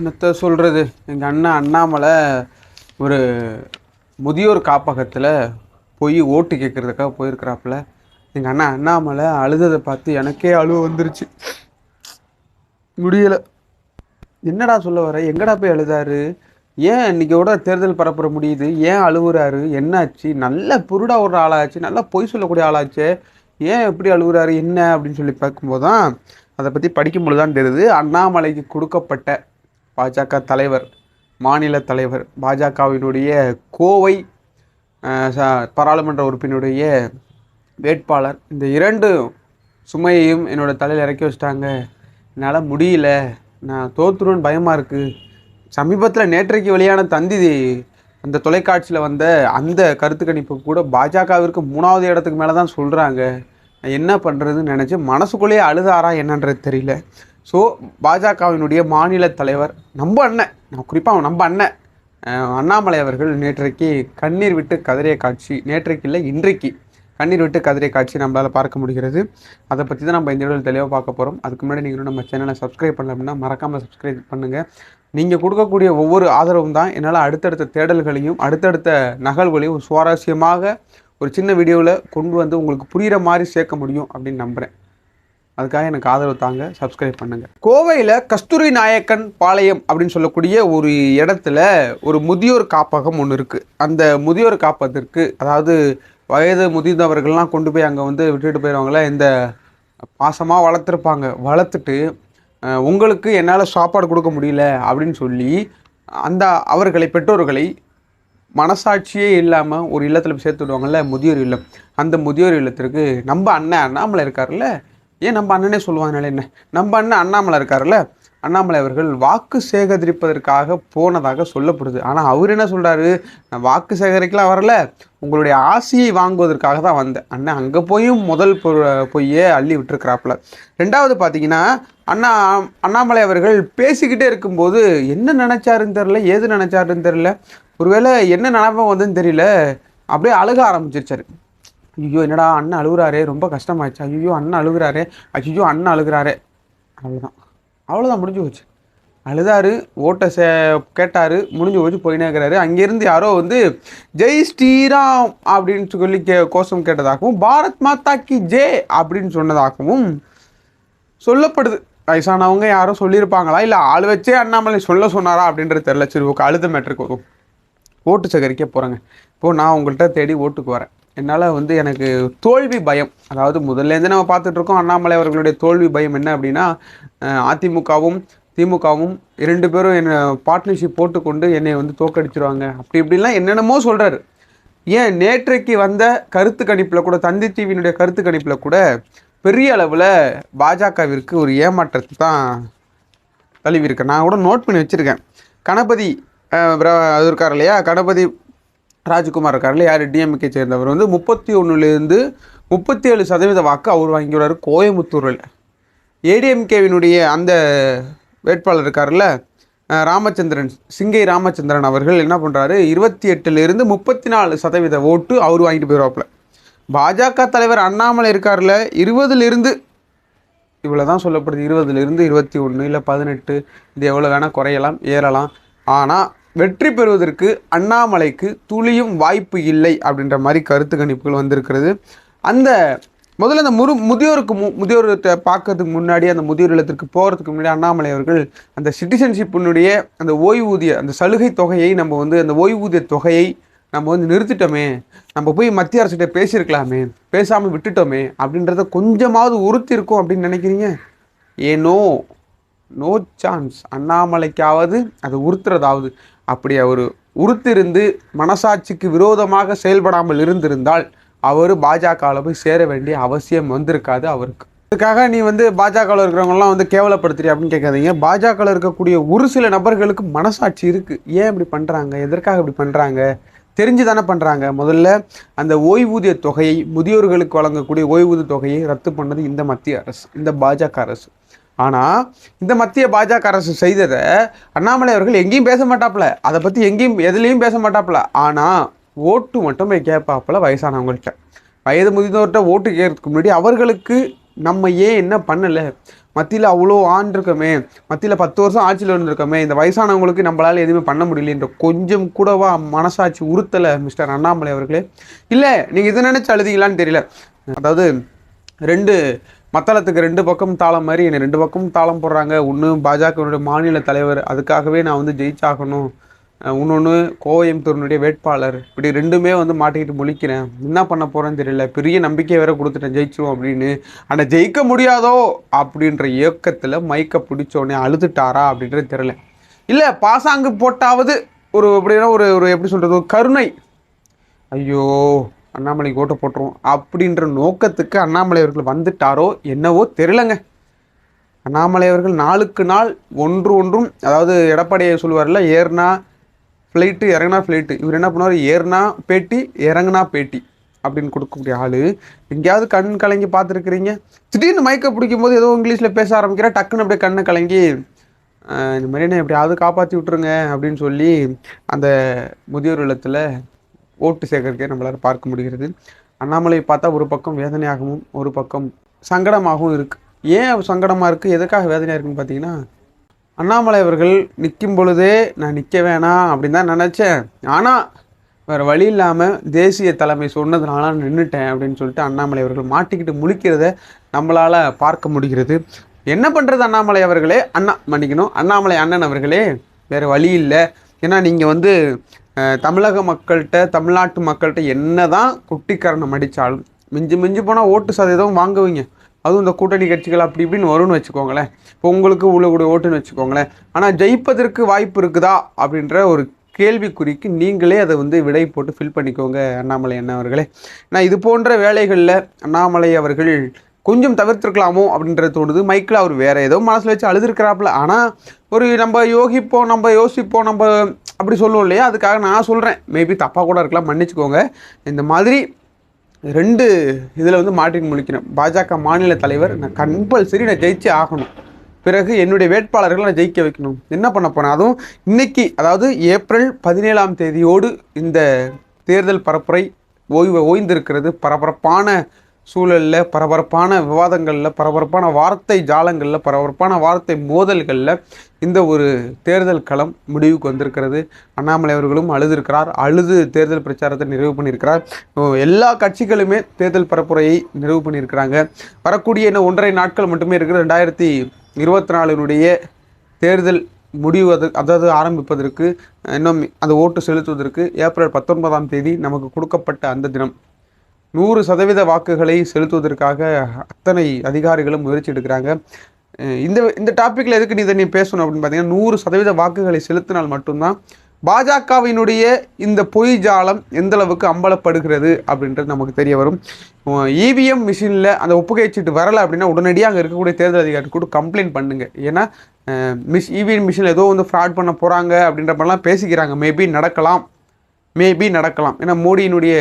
என்னத்த சொல்கிறது எங்கள் அண்ணன் அண்ணாமலை ஒரு முதியோர் காப்பகத்தில் போய் ஓட்டு கேட்குறதுக்காக போயிருக்கிறாப்புல. எங்கள் அண்ணன் அண்ணாமலை அழுததை பார்த்து எனக்கே அழுவ வந்துருச்சு. முடியலை. என்னடா சொல்ல வர? எங்கடா போய் அழுதாரு? ஏன் இன்னைக்கோட தேர்தல் பரப்புற முடியுது? ஏன் அழுகுறாரு என்னாச்சு? நல்ல புருடா ஒரு ஆளாச்சு. நல்லா பொய் சொல்லக்கூடிய ஆளாச்சே. ஏன் எப்படி அழுகுறாரு என்ன? அப்படின்னு சொல்லி பார்க்கும்போது தான் அதை பற்றி படிக்கும்பொழுது தான் தெரியுது. அண்ணாமலைக்கு கொடுக்கப்பட்ட பாஜக தலைவர் மாநில தலைவர் பாஜகவினுடைய கோவை பாராளுமன்ற உறுப்பினுடைய வேட்பாளர். இந்த இரண்டு சுமையையும் என்னோட தலையில் இறக்கி வச்சிட்டாங்க. என்னால் முடியல. நான் தோத்துருன்னு பயமாக இருக்குது சமீபத்தில் நேற்றைக்கு வெளியான தந்தி அந்த தொலைக்காட்சியில் வந்த அந்த கருத்து கணிப்பு கூட பாஜகவிற்கு மூணாவது இடத்துக்கு மேலே தான் சொல்கிறாங்க நான் என்ன பண்ணுறதுன்னு நினச்சி மனசுக்குள்ளேயே அழுதாரா என்னன்றது தெரியல. ஸோ பாஜகவினுடைய மாநில தலைவர் நம்ம அண்ணன். நான் குறிப்பாக நம்ம அண்ணன். அண்ணாமலை அவர்கள் நேற்றைக்கு கண்ணீர் விட்டு கதறிய காட்சி நேற்றைக்கு இல்லை இன்றைக்கு கண்ணீர் விட்டு கதிரை காட்சி நம்மளால் பார்க்க முடிகிறது. அதை பற்றி தான் நம்ம இந்த வீடியோவில் தெளிவாக பார்க்க போகிறோம் அதுக்கு முன்னாடி நீங்கள் நம்ம சேனலை சப்ஸ்கிரைப் பண்ணல அப்படின்னா மறக்காமல் சப்ஸ்கிரைப் பண்ணுங்கள் நீங்கள் கொடுக்கக்கூடிய ஒவ்வொரு ஆதரவும் தான் என்னால் அடுத்தடுத்த தேடல்களையும் அடுத்தடுத்த நகல்களையும் சுவாரஸ்யமாக ஒரு சின்ன வீடியோவில் கொண்டு வந்து உங்களுக்கு புரிகிற மாதிரி சேர்க்க முடியும் அப்படின்னு நம்புகிறேன் அதுக்காக எனக்கு ஆதரவு தாங்க. சப்ஸ்கிரைப் பண்ணுங்க. கோவையில் கஸ்தூரி நாயக்கன் பாளையம் அப்படின்னு சொல்லக்கூடிய ஒரு இடத்துல ஒரு முதியோர் காப்பகம் ஒன்று இருக்குது அந்த முதியோர் காப்பகத்திற்கு அதாவது வயது முதிர்ந்தவர்கள்லாம் கொண்டு போய் அங்கே வந்து விட்டுட்டு போயிடுவாங்களே இந்த பாசமாக வளர்த்துருப்பாங்க. வளர்த்துட்டு உங்களுக்கு என்னால் சாப்பாடு கொடுக்க முடியல அப்படின்னு சொல்லி அந்த அவர்களை பெற்றோர்களை மனசாட்சியே இல்லாமல் ஒரு இல்லத்தில் சேர்த்து விடுவாங்கல்ல முதியோர் இல்லம். அந்த முதியோர் இல்லத்திற்கு நம்ம அண்ணன் அண்ணாமலை இருக்கார்ல ஏன் நம்ம அண்ணனே சொல்லுவாங்கனால என்ன? நம்ம அண்ணன் அண்ணாமலை இருக்கார்ல அண்ணாமலை அவர்கள் வாக்கு சேகரிப்பதற்காக போனதாக சொல்லப்படுது. ஆனால் அவர் என்ன சொல்கிறாரு நான் வாக்கு சேகரிக்கலாம் வரல. உங்களுடைய ஆசையை வாங்குவதற்காக தான் வந்தேன். அண்ணன் அங்கே போயும் முதல் பொ- பொய்யே அள்ளி விட்டுருக்கிறாப்புல. ரெண்டாவது பார்த்தீங்கன்னா அண்ணா அண்ணாமலை அவர்கள் பேசிக்கிட்டே இருக்கும்போது என்ன நினச்சாருன்னு தெரில ஏது நினச்சாருன்னு தெரில ஒருவேளை என்ன நினப்பம் வந்துன்னு தெரியல. அப்படியே அழுக ஆரம்பிச்சிருச்சாரு. ஐயோ என்னடா அண்ணன் அழுகுறாரே ரொம்ப கஷ்டமாயிடுச்சு. ஐயோ அண்ணன் அழுகுறாரே. ஐயோ அண்ணன் அழுகுறாரே. அவ்வளோதான் அவ்வளோதான் முடிஞ்சு போச்சு. அழுதாரு ஓட்டை சே கேட்டார் முடிஞ்சு போச்சு போயினே இருக்கிறாரு அங்கேருந்து யாரோ வந்து ஜெய் ஸ்ரீராம் அப்படின்னு சொல்லி கே கோஷம் கேட்டதாகவும் பாரத் மாதா கி ஜே அப்படின்னு சொன்னதாகவும் சொல்லப்படுது. வயசானவங்க யாரோ சொல்லியிருப்பாங்களா? இல்லை ஆள் வச்சே அண்ணாமலை சொல்ல சொன்னாரா அப்படின்றது தெரில சரி ஓகே அழுத மேட்ருக்கு வரும். ஓட்டு சேகரிக்க போகிறேங்க இப்போது நான் உங்கள்கிட்ட தேடி ஓட்டுக்கு வரேன். என்னால் வந்து எனக்கு தோல்வி பயம். அதாவது முதல்லேருந்து நம்ம பார்த்துட்ருக்கோம் அண்ணாமலை அவர்களுடைய தோல்வி பயம் என்ன அப்படின்னா அதிமுகவும் திமுகவும் இரண்டு பேரும் என்னை பார்ட்னர்ஷிப் போட்டுக்கொண்டு என்னை வந்து தோக்கடிச்சிருவாங்க அப்படி இப்படிலாம் என்னென்னமோ சொல்கிறாரு ஏன் நேற்றைக்கு வந்த கருத்து கணிப்பில் கூட தந்தி டிவியினுடைய கருத்து கணிப்பில் கூட பெரிய அளவில் பாஜகவிற்கு ஒரு ஏமாற்றத்தை தான் தழுவியிருக்கேன் நான் கூட நோட் பண்ணி வச்சுருக்கேன். கணபதி பிர- அது இருக்கார் இல்லையா? கணபதி ராஜ்குமார் இருக்காருல்ல யார்? டிஎம்கே சேர்ந்தவர். வந்து முப்பத்தி ஒன்றுலேருந்து முப்பத்தி ஏழு சதவீத வாக்கு அவர் வாங்கிடுவார் கோயம்புத்தூரில். ஏடிஎம்கேவினுடைய அந்த வேட்பாளர் இருக்கார்ல ராமச்சந்திரன் சிங்கை ராமச்சந்திரன் அவர்கள் என்ன பண்ணுறாரு இருபத்தி எட்டுலேருந்து முப்பத்தி நாலு சதவீத ஓட்டு அவர் வாங்கிட்டு போயிடுவாப்புல. பாஜக தலைவர் அண்ணாமலை இருக்கார்ல இருபதுலேருந்து இவ்வளோ தான் சொல்லப்படுது இருபதுலேருந்து இருபத்தி ஒன்று இல்லை பதினெட்டு இது எவ்வளோ வேணால் குறையலாம் ஏறலாம். ஆனால் வெற்றி பெறுவதற்கு அண்ணாமலைக்கு துளியும் வாய்ப்பு இல்லை அப்படின்ற மாதிரி கருத்து கணிப்புகள் வந்திருக்கிறது. அந்த முதல்ல அந்த முரு முதியோருக்கு மு முதியோர்கிட்ட பார்க்கறதுக்கு முன்னாடி அந்த முதியோர் இல்லத்திற்கு போகிறதுக்கு முன்னாடி அண்ணாமலை அவர்கள் அந்த சிட்டிசன்ஷிப்பினுடைய அந்த ஓய்வூதிய அந்த சலுகை தொகையை நம்ம வந்து அந்த ஓய்வூதிய தொகையை நம்ம வந்து நிறுத்திட்டோமே நம்ம போய் மத்திய அரசுகிட்ட பேசியிருக்கலாமே பேசாமல் விட்டுட்டோமே அப்படின்றத கொஞ்சமாவது உறுத்தி இருக்கும் அப்படின்னு நினைக்கிறீங்க? ஏனோ நோ சான்ஸ். அண்ணாமலைக்காவது அது உறுத்துறதாவது. அப்படி அவர் உறுத்திருந்து மனசாட்சிக்கு விரோதமாக செயல்படாமல் இருந்திருந்தால் அவர் பாஜகவில் போய் சேர வேண்டிய அவசியம் வந்திருக்காது அவருக்கு. இதுக்காக நீ வந்து பாஜகவில் இருக்கிறவங்கலாம் வந்து கேவலப்படுத்துறீ அப்படின்னு கேட்காதீங்க. பாஜகவில் இருக்கக்கூடிய ஒரு சில நபர்களுக்கு மனசாட்சி இருக்குது ஏன் இப்படி பண்ணுறாங்க எதற்காக இப்படி பண்ணுறாங்க தெரிஞ்சு தானே பண்ணுறாங்க முதல்ல அந்த ஓய்வூதிய தொகையை முதியோர்களுக்கு வழங்கக்கூடிய ஓய்வூதிய தொகையை ரத்து பண்ணது இந்த மத்திய அரசு இந்த பாஜக அரசு. ஆனால் இந்த மத்திய பாஜக அரசு செய்ததை அண்ணாமலை அவர்கள் எங்கேயும் பேச மாட்டாப்புல. அதை பற்றி எங்கேயும் எதுலேயும் பேச மாட்டாப்புல. ஆனால் ஓட்டு மட்டும் போய் கேட்பாப்புல வயசானவங்கள்ட்ட. வயது முதிர்ந்தவர்கிட்ட ஓட்டு கேட்கறதுக்கு முன்னாடி அவர்களுக்கு நம்ம ஏன் என்ன பண்ணலை? மத்தியில் அவ்வளோ ஆண்டிருக்கமே மத்தியில் பத்து வருஷம் ஆட்சியில் இருந்திருக்கோமே இந்த வயசானவங்களுக்கு நம்மளால் எதுவுமே பண்ண முடியலன்ற கொஞ்சம் கூடவா மனசாட்சி உறுத்தலை மிஸ்டர் அண்ணாமலை அவர்களே. இல்லை நீங்கள் இதை நினச்சி அழுதிங்களான்னு தெரியல. அதாவது ரெண்டு மத்தளத்துக்கு ரெண்டு பக்கம் தாளம் மாதிரி என்னை ரெண்டு பக்கம் தாளம் போடுறாங்க. ஒன்று பாஜகவினுடைய மாநில தலைவர் அதுக்காகவே நான் வந்து ஜெயிச்சாகணும். இன்னொன்று கோயம்புத்தூரினுடைய வேட்பாளர். இப்படி ரெண்டுமே வந்து மாட்டிக்கிட்டு முழிக்கிறேன். என்ன பண்ண போகிறேன்னு தெரியல. பெரிய நம்பிக்கை வேற கொடுத்துட்டேன் ஜெயிச்சிரும் அப்படின்னு. ஆனால் ஜெயிக்க முடியாதோ அப்படின்ற இயக்கத்தில் மைக்கை பிடிச்சோடனே அழுதுட்டாரா அப்படின்றது தெரியல. இல்லை பாசாங்கு போட்டாவது ஒரு அப்படின்னா ஒரு ஒரு எப்படி சொல்கிறது ஒரு கருணை. ஐயோ அண்ணாமலைக்கு ஓட்ட போட்டுரும் அப்படின்ற நோக்கத்துக்கு அண்ணாமலை அவர்கள் வந்துட்டாரோ என்னவோ தெரிலங்க அண்ணாமலை அவர்கள் நாளுக்கு நாள் ஒன்று ஒன்றும் அதாவது எடப்பாடியை சொல்லுவார்ல ஏறுனா ஃப்ளைட்டு இறங்கினா ஃப்ளைட்டு இவர் என்ன பண்ணுவார்? ஏறுனா பேட்டி இறங்குனா பேட்டி அப்படின்னு கொடுக்கக்கூடிய ஆள். எங்கேயாவது கண் கலங்கி பார்த்துருக்குறீங்க? திடீர்னு மயக்க பிடிக்கும் போது ஏதோ இங்கிலீஷில் பேச ஆரம்பிக்கிறா டக்குன்னு அப்படியே கண்ணை கலங்கி இந்த மாதிரி என்ன எப்படியாவது காப்பாற்றி விட்ருங்க அப்படின்னு சொல்லி அந்த முதியோர் இல்லத்தில் ஓட்டு சேகரிக்க நம்மளால் பார்க்க முடிகிறது. அண்ணாமலை பார்த்தா ஒரு பக்கம் வேதனையாகவும் ஒரு பக்கம் சங்கடமாகவும் இருக்குது ஏன் சங்கடமாக இருக்குது எதுக்காக வேதனையாக இருக்குன்னு பார்த்தீங்கன்னா அண்ணாமலை அவர்கள் நிற்கும் பொழுதே நான் நிற்க வேணாம் அப்படின்னு தான் நினச்சேன். ஆனால் வேறு வழி இல்லாமல் தேசிய தலைமை சொன்னதுனால நின்றுட்டேன் அப்படின்னு சொல்லிட்டு அண்ணாமலை அவர்கள் மாட்டிக்கிட்டு முழிக்கிறத நம்மளால் பார்க்க முடிகிறது. என்ன பண்ணுறது அண்ணாமலை அவர்களே? அண்ணா மன்னிக்கணும். அண்ணாமலை அண்ணன் அவர்களே வேறு வழி இல்லை. ஏன்னா நீங்கள் வந்து தமிழக மக்கள்கிட்ட தமிழ்நாட்டு மக்கள்கிட்ட என்ன தான் குட்டிக்கரணம் அடித்தாலும் மிஞ்சி மிஞ்சி போனால் ஓட்டு சதவீதம் வாங்குவீங்க. அதுவும் இந்த கூட்டணி கட்சிகள் அப்படி இப்படின்னு வரும்னு வச்சுக்கோங்களேன். இப்போ உங்களுக்கு உள்ளக்கூடிய ஓட்டுன்னு வச்சுக்கோங்களேன். ஆனால் ஜெயிப்பதற்கு வாய்ப்பு இருக்குதா? அப்படின்ற ஒரு கேள்விக்குறிக்கு நீங்களே அதை வந்து விடை போட்டு ஃபில் பண்ணிக்கோங்க அண்ணாமலை அண்ணா அவர்களே. நான் இது போன்ற வேலைகளில் அண்ணாமலை அவர்கள் கொஞ்சம் தவிர்த்திருக்கலாமோ அப்படின்றது தோணுது. மைக்கில் அவர் வேறு ஏதோ மனசில் வச்சு அழுதுருக்கிறாப்புல. ஆனால் ஒரு நம்ம யோகிப்போம் நம்ம யோசிப்போம் நம்ம அப்படி சொல்லுவோம் இல்லையா? அதுக்காக நான் சொல்கிறேன் மேபி தப்பாக கூட இருக்கலாம். மன்னிச்சுக்கோங்க. இந்த மாதிரி ரெண்டு இதில் வந்து மாற்றி முழிக்கணும் பாஜக மாநில தலைவர் நான் கம்பல்சரி நான் ஜெயிச்சே ஆகணும். பிறகு என்னுடைய வேட்பாளர்களை நான் ஜெயிக்க வைக்கணும். என்ன பண்ண போனேன் அதுவும் இன்றைக்கி அதாவது ஏப்ரல் பதினேழாம் தேதியோடு இந்த தேர்தல் பரப்புரை ஓய்வு ஓய்ந்திருக்கிறது. பரபரப்பான சூழலில் பரபரப்பான விவாதங்களில் பரபரப்பான வார்த்தை ஜாலங்களில் பரபரப்பான வார்த்தை மோதல்களில் இந்த ஒரு தேர்தல் களம் முடிவுக்கு வந்திருக்கிறது. அண்ணாமலை அவர்களும் அழுதிருக்கிறார். அழுது தேர்தல் பிரச்சாரத்தை நிறைவு பண்ணியிருக்கிறார். எல்லா கட்சிகளுமே தேர்தல் பரப்புரையை நிறைவு பண்ணியிருக்கிறாங்க. வரக்கூடிய இன்னும் ஒன்றரை நாட்கள் மட்டுமே இருக்கிற ரெண்டாயிரத்தி இருபத்தி நாலினுடைய தேர்தல் முடிவது அதாவது ஆரம்பிப்பதற்கு இன்னும் அந்த ஓட்டு செலுத்துவதற்கு ஏப்ரல் பத்தொன்பதாம் தேதி நமக்கு கொடுக்கப்பட்ட அந்த தினம். நூறு சதவீத வாக்குகளை செலுத்துவதற்காக அத்தனை அதிகாரிகளும் முயற்சி எடுக்கிறாங்க. இந்த இந்த டாப்பிக்கில் எதுக்கு நீ இதை நீ பேசணும் அப்படின்னு பார்த்தீங்கன்னா நூறு சதவீத வாக்குகளை செலுத்தினால் மட்டும்தான் பாஜகவினுடைய இந்த பொய் ஜாலம் எந்த அளவுக்கு அம்பலப்படுகிறது அப்படின்றது நமக்கு தெரிய வரும். இவிஎம் மிஷினில் அந்த ஒப்புகை சீட்டு வரலை அப்படின்னா உடனடியாக அங்கே இருக்கக்கூடிய தேர்தல் அதிகாரி கூட கம்ப்ளைண்ட் பண்ணுங்க. ஏன்னா மிஸ் இவிஎம் மிஷினில் ஏதோ வந்து ஃப்ராட் பண்ண போகிறாங்க அப்படின்ற மாதிரிலாம் பேசிக்கிறாங்க. மேபி நடக்கலாம். மேபி நடக்கலாம். ஏன்னா மோடியினுடைய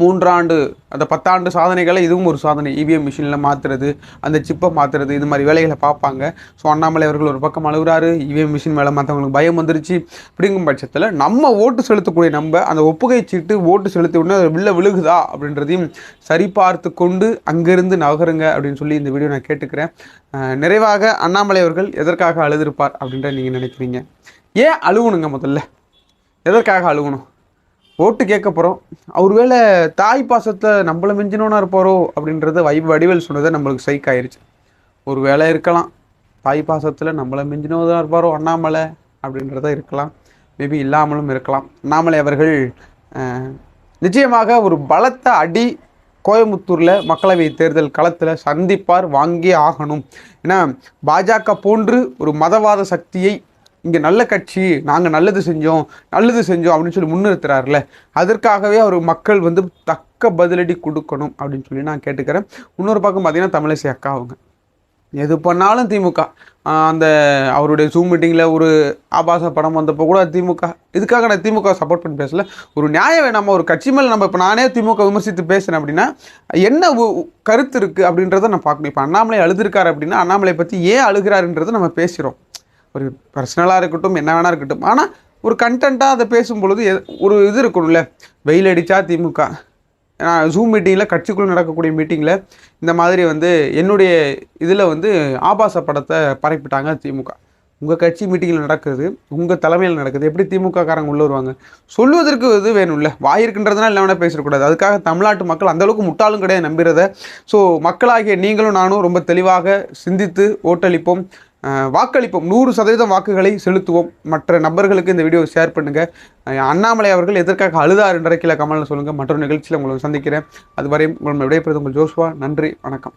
மூன்றாண்டு அந்த பத்தாண்டு சாதனைகளை இதுவும் ஒரு சாதனை. இவிஎம் மிஷினில் மாற்றுறது அந்த சிப்பை மாற்றுறது இது மாதிரி வேலைகளை பார்ப்பாங்க. ஸோ அண்ணாமலை அவர்கள் ஒரு பக்கம் அழுகுறாரு இவிஎம் மிஷின் மேலே மற்றவங்களுக்கு பயம் வந்துருச்சு. அப்படிங்கும் பட்சத்தில் நம்ம ஓட்டு செலுத்தக்கூடிய நம்ம அந்த ஒப்புகை சீட்டு ஓட்டு செலுத்தி உடனே அது வில்ல விழுகுதா அப்படின்றதையும் சரிபார்த்து கொண்டு அங்கேருந்து நகருங்க அப்படின்னு சொல்லி இந்த வீடியோ நான் கேட்டுக்கிறேன். நிறைவாக அண்ணாமலை அவர்கள் எதற்காக அழுதிருப்பார் அப்படின்ற நீங்கள் நினைக்கிறீங்க? ஏன் அழுகணுங்க முதல்ல? எதற்காக அழுகணும்? ஓட்டு கேட்க போகிறோம் அவர் வேளை தாய் பாசத்தை நம்மளை மிஞ்சினோன்னா இருப்பாரோ அப்படின்றத வை வடிவேல் சொன்னதை நம்மளுக்கு சைக் ஆயிடுச்சு ஒரு வேளை இருக்கலாம். தாய் பாசத்தில் நம்மளை மிஞ்சினோதான் இருப்பாரோ அண்ணாமலை அப்படின்றத இருக்கலாம். மேபி இல்லாமலும் இருக்கலாம். அண்ணாமலை அவர்கள் நிச்சயமாக ஒரு பலத்த அடி கோயம்புத்தூரில் மக்களவை தேர்தல் களத்தில் சந்திப்பார் வாங்கி ஆகணும். ஏன்னா பாஜக போன்று ஒரு மதவாத சக்தியை இங்கே நல்ல கட்சி நாங்கள் நல்லது செஞ்சோம் நல்லது செஞ்சோம் அப்படின்னு சொல்லி முன்னிறுத்துறாருல அதற்காகவே அவர் மக்கள் வந்து தக்க பதிலடி கொடுக்கணும் அப்படின்னு சொல்லி நான் கேட்டுக்கிறேன். இன்னொரு பக்கம் பார்த்தீங்கன்னா தமிழிசை அக்கா அவங்க. எது பண்ணாலும் திமுக. அந்த அவருடைய ஜூம் மீட்டிங்கில் ஒரு ஆபாச படம் வந்தப்போ கூட திமுக. இதுக்காக நான் திமுக சப்போர்ட் பண்ணி பேசல. ஒரு நியாயம் வேணாமா? ஒரு கட்சி மேலே நம்ம இப்போ நானே திமுக விமர்சித்து பேசுகிறேன் அப்படின்னா என்ன உ- கருத்து இருக்குது அப்படின்றத நான் பார்க்கணும். இப்போ அண்ணாமலை அழுதுருக்காரு அப்படின்னா அண்ணாமலை பற்றி ஏன் அழுகிறாருன்றதை நம்ம பேசுகிறோம் ஒரு பர்சனலாக இருக்கட்டும் என்ன வேணா இருக்கட்டும். ஆனால் ஒரு கண்டென்ட்டாக அதை பேசும் பொழுது ஒரு இது இருக்கணும்ல வெயில் அடித்தா திமுக. நான் ஜூம் மீட்டிங்கில் கட்சிக்குள்ளே நடக்கக்கூடிய மீட்டிங்கில் இந்த மாதிரி வந்து என்னுடைய இதில் வந்து ஆபாச படத்தை பரப்பிட்டாங்க திமுக. உங்கள் கட்சி மீட்டிங்கில் நடக்குது உங்கள் தலைமையில் நடக்குது எப்படி திமுக காரங்க உள்ளே வருவாங்க? சொல்லுவதற்கு இது வேணும்ல. இல்லை இருக்கின்றதுனால இல்லை வேணால் பேசிடக்கூடாது. அதுக்காக தமிழ்நாட்டு மக்கள் அந்தளவுக்கு முட்டாளும் கிடையாது நம்புகிறத ஸோ மக்களாகிய நீங்களும் நானும் ரொம்ப தெளிவாக சிந்தித்து ஓட்டளிப்போம். வாக்களிப்போம். நூறு சதவீதம் வாக்குகளை செலுத்துவோம். மற்ற நபர்களுக்கு இந்த வீடியோ ஷேர் பண்ணுங்கள் அண்ணாமலை அவர்கள் எதற்காக அழுதார் என்ற கீழே கமலில் சொல்லுங்கள் மற்றொரு நிகழ்ச்சியில் உங்களை சந்திக்கிறேன். அதுவரையும் உங்களுடைய விடைபெறுவது உங்கள் ஜோஸ்வா. நன்றி. வணக்கம்.